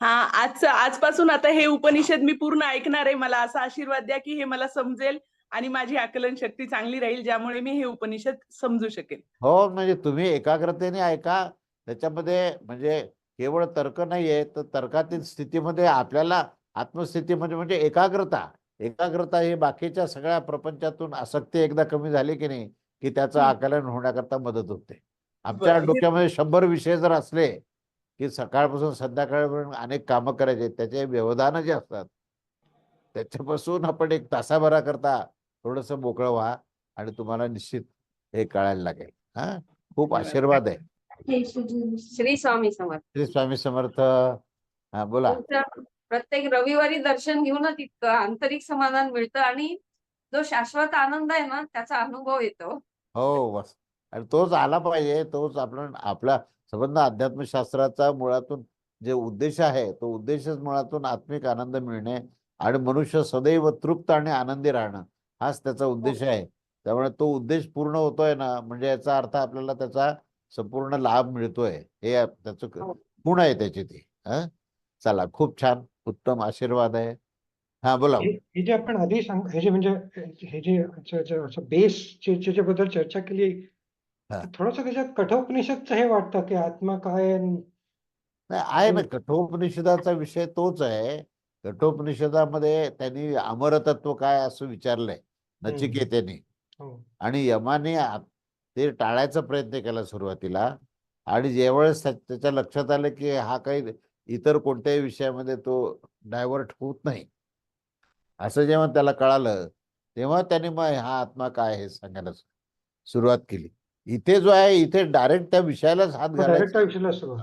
हा आज आजपासून आता हे उपनिषद मी पूर्ण ऐकणार आहे मला असा आशीर्वाद द्या की हे मला समजेल आणि माझी आकलन शक्ती चांगली राहील ज्यामुळे मी हे उपनिषद समजू शकेल हो म्हणजे तुम्ही एकाग्रतेने ऐका त्याच्यामध्ये म्हणजे केवळ तर्क नाहीये तर तर्कातील स्थितीमध्ये आपल्याला आत्मस्थितीमध्ये म्हणजे एकाग्रता एकाग्रता ही बाकीच्या सगळ्या प्रपंचातून आसक्ती एकदा कमी झाली की नाही की त्याचं. आकलन होण्याकरता मदत होते आमच्या. डोक्यामध्ये शंभर विषय जर असले की सकाळपासून संध्याकाळपर्यंत अनेक कामं करायचे त्याचे व्यवधान जे असतात त्याच्यापासून आपण एक तासाभराकरता थोडस मोकळं व्हा आणि तुम्हाला निश्चित हे कळायला लागेल. हा? खूप. आशीर्वाद आहे. श्री स्वामी समर्थ. श्री स्वामी समर्थ. हा बोला. प्रत्येक रविवारी दर्शन घेऊनच इतकं आंतरिक समाधान मिळतं आणि जो शाश्वत आनंद आहे ना त्याचा अनुभव येतो. हो बस. आणि तोच आला पाहिजे तोच आपण आपला संबंध अध्यात्मशास्त्राचा मुळातून जे उद्देश आहे तो उद्देशच मुळातून आत्मिक आनंद मिळणे आणि मनुष्य सदैव तृप्त आणि आनंदी राहणं हाच त्याचा उद्देश आहे. त्यामुळे तो उद्देश पूर्ण होतोय ना म्हणजे याचा अर्थ आपल्याला त्याचा संपूर्ण लाभ मिळतोय हे त्याचं हो. गुण आहे त्याची ती हं? चला खूप छान उत्तम आशीर्वाद आहे. हा बोला. हे हे जे आपण आधी सांग हे जे म्हणजे हे जे बेस बद्दल चर्चा केली हा. थोडस त्याच्यात कठोपनिषदचं हे वाटतं की आत्मा काय आहे? आणि नाही आहे ना हम्म. कठोपनिषदाचा विषय तोच आहे. कठोपनिषदामध्ये त्यांनी अमरतत्व काय असं विचारलंय नचिकेतेने. हो. आणि यमाने आ- ते टाळायचा प्रयत्न केला सुरुवातीला. आणि ज्यावेळेस त्या- त्याच्या लक्षात आलं की हा काही इतर कोणत्याही विषयामध्ये तो डायव्हर्ट होत नाही. असं जेव्हा त्याला कळालं तेव्हा त्याने मग हा आत्मा काय हे सांगायला सु- सुरुवात केली. इथे जो आहे इथे डायरेक्ट त्या विषयालाच हात डायरेक्ट घालायचा. विषयाला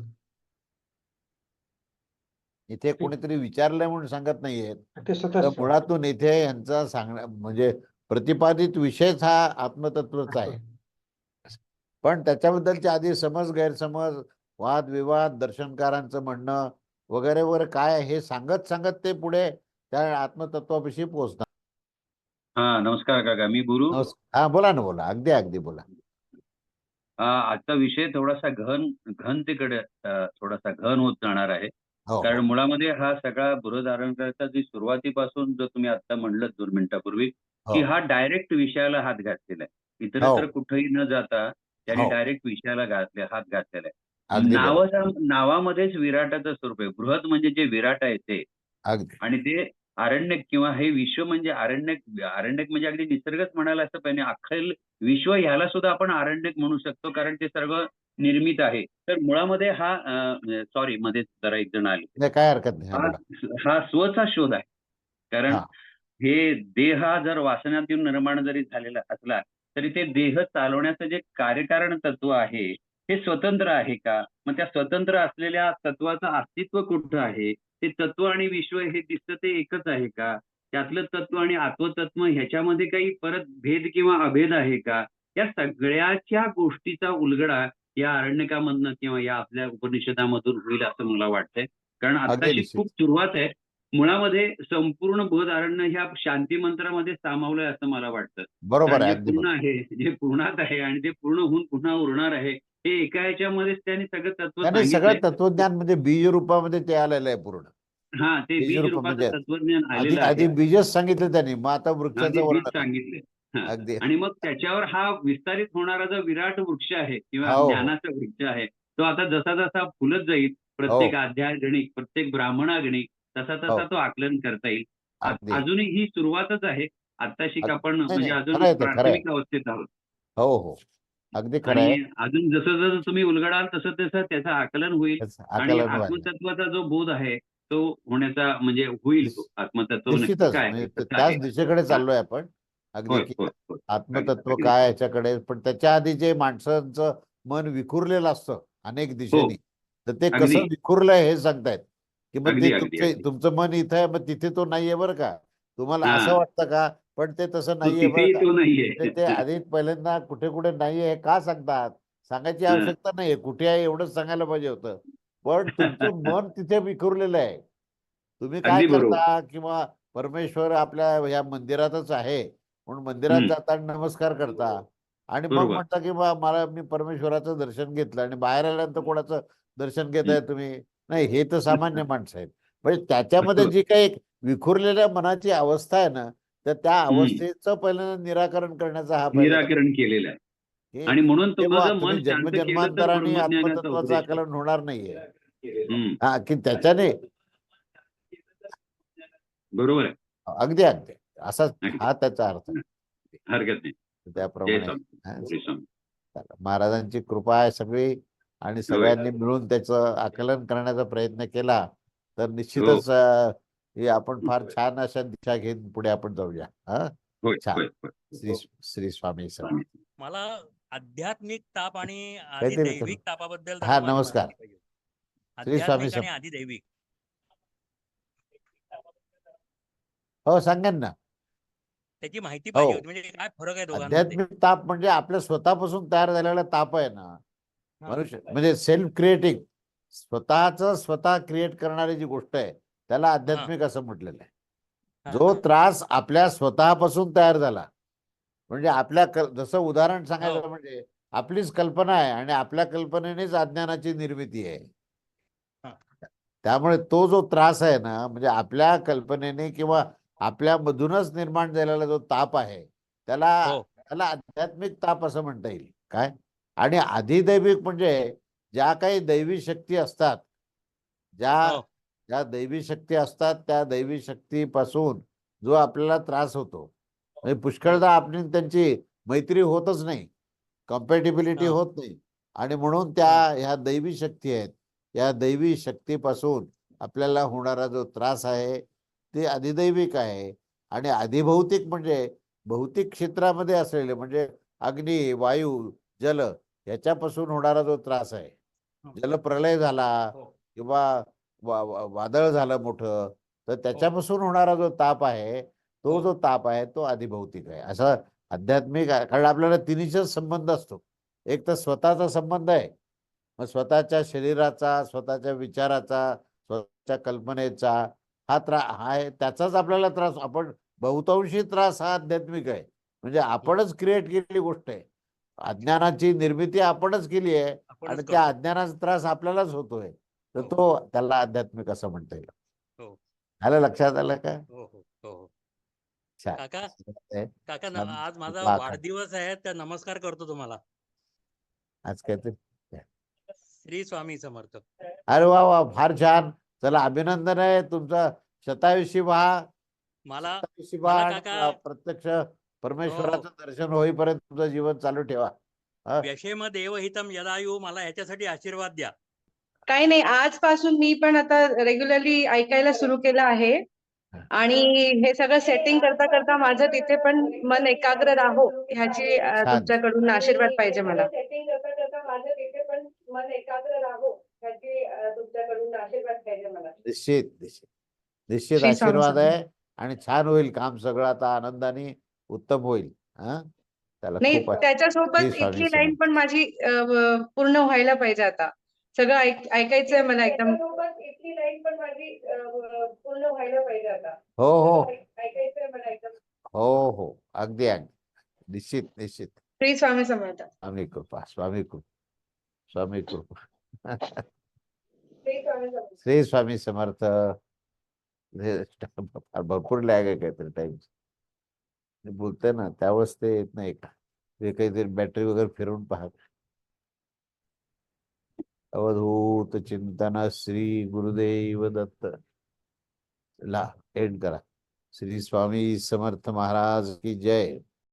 इथे कोणीतरी विचारलंय म्हणून सांगत नाहीये. मुळातून इथे यांचा सांगण्या म्हणजे प्रतिपादित विषयच हा आत्मतत्वच आहे. पण त्याच्याबद्दलचे आधी समज गैरसमज वाद विवाद दर्शनकारांचं म्हणणं वगैरे वगैरे काय आहे हे सांगत सांगत ते पुढे त्या आत्मतत्वापाशी पोहोचणार हा नमस्कार काका. मी गुरु. हा बोला ना बोला. अगदी अगदी बोला. हा, आजचा विषय थोडासा घन घनतेकडे थोडासा घन होत जाणार आहे. हो कारण मुळामध्ये हा सगळा बृहदारंकाचा जी सुरुवातीपासून जो तुम्ही आता म्हणलं दोन मिनिटापूर्वी की हो हा डायरेक्ट विषयाला हात घातलेला आहे. इतर हो. तर कुठेही न जाता त्यांनी हो. डायरेक्ट विषयाला घातले हात घातलेला आहे. नावाच्या नावामध्येच विराटाचं स्वरूप आहे. बृहत म्हणजे जे विराट आहे ते. आणि ते आरण्यक किंवा हे विश्व म्हणजे आरण्यक आरण्यक म्हणजे अगदी निसर्गच म्हणायला असं पाहिजे. अख्खल विश्व ह्याला सुद्धा आपण आरण्यक म्हणू शकतो कारण ते सर्व निर्मित आहे. तर मुळामध्ये हा सॉरी मध्ये जरा एक जण आले. काय हरकत नाही. हा स्वचा शोध आहे. कारण हा. हे देह हा जर वासनातून निर्माण जरी झालेला असला तरी ते देह चालवण्याचं जे कार्यकारण तत्व आहे हे स्वतंत्र आहे का? मग त्या स्वतंत्र असलेल्या तत्वाचं अस्तित्व कुठं आहे? ते तत्व आणि विश्व हे दिसतं ते एकच आहे का? त्यातलं तत्व आणि आत्मतत्व ह्याच्यामध्ये काही परत भेद किंवा अभेद आहे का? या सगळ्याच्या गोष्टीचा उलगडा या अरण्यकामधनं किंवा या आपल्या उपनिषदामधून होईल असं मला वाटतंय. कारण आताची. खूप सुरुवात आहे. मुळामध्ये संपूर्ण बोध अरण्य ह्या शांती मंत्रामध्ये सामावलंय असं मला वाटतं. बरोबर आहे पूर्ण. आहे जे पूर्णात आहे आणि ते पूर्ण होऊन पुन्हा उरणार आहे हे एका ह्याच्यामध्येच त्यांनी सगळं तत्व सगळं. तत्वज्ञान म्हणजे बीज रूपामध्ये ते आलेलं आहे पूर्ण हा ते बीज बीज रूप रूपाचं म्हणजे तत्वज्ञान आलेलं आधी बीजच सांगितलं त्यांनी मग आता वृक्षाचं वर्णन सांगितले हा. अगदी आणि मग त्याच्यावर हा विस्तारित होणारा जो विराट वृक्ष आहे किंवा हो. ज्ञानाचा वृक्ष आहे तो आता जसा जसा फुलत जाईल प्रत्येक हो. अध्याय गणिक प्रत्येक ब्राह्मणा गणिक तसा तसा हो. तो आकलन करता येईल अजूनही ही सुरुवातच आहे आत्ताशी अग- आपण म्हणजे अजून. प्राथमिक अवस्थेत आहोत हो हो अगदी खरं आहे आणि अजून जसं जसं तुम्ही उलगडाल तसं तसं त्याचं आकलन होईल आणि. आत्मतत्वाचा जो बोध आहे तो होण्याचा म्हणजे होईल आत्मतत्व म्हणजे आहे. त्याच दिशेकडे चाललोय आपण अगदी. आत्मतत्व. काय याच्याकडे पण त्याच्या आधी जे माणसांचं मन विखुरलेलं असतं अनेक दिशेने तर ते कसं हो. विखुरलंय हे सांगतायत की मग ते तुमचे मन इथं आहे मग तिथे तो नाहीये बरं का तुम्हाला हा. असं वाटतं का पण ते तसं नाहीये तो आधी पहिल्यांदा कुठे कुठे नाहीये हे का सांगतात? सांगायची. आवश्यकता नाहीये. कुठे आहे एवढंच सांगायला पाहिजे होतं. पण तुमचं मन तिथे विखुरलेलं आहे. तुम्ही काय. करता किंवा परमेश्वर आपल्या ह्या मंदिरातच आहे म्हणून मंदिरात. जाताना नमस्कार करता. आणि मग. म्हणता की बा मला मी परमेश्वराचं दर्शन घेतलं आणि बाहेर आल्यानंतर कोणाचं दर्शन घेताय तुम्ही? नाही हे तर सामान्य माणसं आहेत. म्हणजे त्याच्यामध्ये जी काही विखुरलेल्या मनाची अवस्था आहे ना तर त्या. अवस्थेचं पहिल्यांदा निराकरण करण्याचा हा निराकरण केलेलं आहे. हे- आणि म्हणून हे जन्मजन्मांतराने आत्मतत्वाचं. आकलन होणार नाहीये. हा की त्याच्याने बरोबर आहे. अगदी अगदी. असाच अगदी. हा त्याचा अर्थ. आहे. हरकत नाही. त्याप्रमाणे हा. महाराजांची कृपा आहे सगळी आणि सगळ्यांनी मिळून त्याचं आकलन करण्याचा प्रयत्न केला. तर निश्चितच हो. आपण फार छान अशा दिशा घेऊन पुढे आपण जाऊया हा छान. श्री श्री स्वामी. स्वामी मला आध्यात्मिक ताप आणि करू. तापाबद्दल हा, नमस्कार. श्री स्वामी आदिदैविक हो सांगेन ना त्याची माहिती पाहिजे हो. म्हणजे काय फरक आहे दोघांमध्ये आध्यात्मिक ताप म्हणजे आपल्या स्वतःपासून तयार झालेला ताप आहे ना. मनुष्य म्हणजे सेल्फ क्रिएटिंग स्वतःच स्वतः क्रिएट करणारी जी गोष्ट आहे त्याला आध्यात्मिक असं म्हटलेलं आहे जो. त्रास आपल्या स्वतःपासून तयार झाला म्हणजे आपल्या जसं उदाहरण सांगायचं हो. म्हणजे आपलीच कल्पना आहे आणि आपल्या कल्पनेनेच अज्ञानाची निर्मिती आहे. त्यामुळे तो जो त्रास आहे ना म्हणजे आपल्या कल्पनेने किंवा आपल्या मधूनच निर्माण झालेला जो ताप आहे त्याला हो. त्याला आध्यात्मिक ताप असं म्हणता येईल काय आणि अधिदैविक म्हणजे ज्या काही दैवी शक्ती असतात ज्या हो. ज्या दैवी शक्ती असतात त्या दैवी शक्तीपासून जो आपल्याला त्रास होतो म्हणजे पुष्कळदा आपण त्यांची मैत्री होतच नाही कम्पॅटिबिलिटी. होत नाही आणि म्हणून त्या ह्या दैवी शक्ती आहेत या दैवी शक्तीपासून आपल्याला होणारा जो त्रास आहे ते अधिदैविक आहे आणि अधिभौतिक म्हणजे भौतिक क्षेत्रामध्ये असलेले म्हणजे अग्नी वायू जल याच्यापासून होणारा जो त्रास आहे हो. जलप्रलय झाला हो. किंवा वा- वादळ झालं मोठं तर त्याच्यापासून होणारा जो ताप आहे तो हो. जो ताप आहे तो अधिभौतिक आहे असा आध्यात्मिक आहे. कारण आपल्याला तिन्हीचाच संबंध असतो एक तर स्वतःचा संबंध आहे मग स्वतःच्या शरीराचा स्वतःच्या विचाराचा स्वतःच्या कल्पनेचा हा त्रा हा आहे त्याचाच आपल्याला त्रास आपण बहुतांशी त्रास हा आध्यात्मिक आहे म्हणजे आपणच क्रिएट केलेली गोष्ट आहे अज्ञानाची निर्मिती आपणच केली आहे आणि. त्या अज्ञानाचा त्रास आपल्यालाच होतोय तर हो. तो त्याला आध्यात्मिक असं म्हणता येईल. हो. आलं लक्षात आलं का? हो हो हो हो. काका. आज माझा. वाढदिवस आहे तर नमस्कार करतो तुम्हाला. आज काहीतरी श्री स्वामी समर्थ. अरे वा वा फार छान. चला अभिनंदन आहे तुमचा. शतायुषी व्हा मला हो. प्रत्यक्ष परमेश्वराचं दर्शन होईपर्यंत तुमचं जीवन चालू ठेवा. व्यशेम देवहितम यदायु मला ह्याच्यासाठी आशीर्वाद द्या. काही नाही आजपासून मी पण आता रेग्युलरली ऐकायला सुरू केलं आहे आणि हे सगळं सेटिंग करता करता माझं तिथे पण मन एकाग्र राहो ह्याची. तुमच्याकडून आशीर्वाद पाहिजे मला सेटिंग करता करता माझं तिथे पण मन एकाग्र राहो ह्याची तुमच्याकडून आशीर्वाद पाहिजे मला निश्चित निश्चित निश्चित आशीर्वाद. आहे आणि छान होईल काम सगळं आता आनंदाने उत्तम होईल हा त्याला नाही. त्याच्यासोबत इथली लाईन. पण माझी पूर्ण व्हायला पाहिजे आता सगळं ऐक ऐकायचंय मला एकदम. त्याच्यासोबत इथली लाईन पण माझी पूर्ण व्हायला पाहिजे आता. हो हो. ऐकायचंय मला एकदम. हो हो. अगदी अगदी. निश्चित निश्चित. श्री स्वामी समर्थ. स्वामी कृपा स्वामी कृपा स्वामी कृपा. श्री स्वामी समर्थ. भरपूर लॅग आहे काहीतरी टाइम बोलते ना त्यावेळेस ते येत नाही का? ते काहीतरी बॅटरी वगैरे फिरवून पाहत. अवधूत चिंतन श्री गुरुदेव दत्त. ला एंड करा. श्री स्वामी समर्थ महाराज की जय.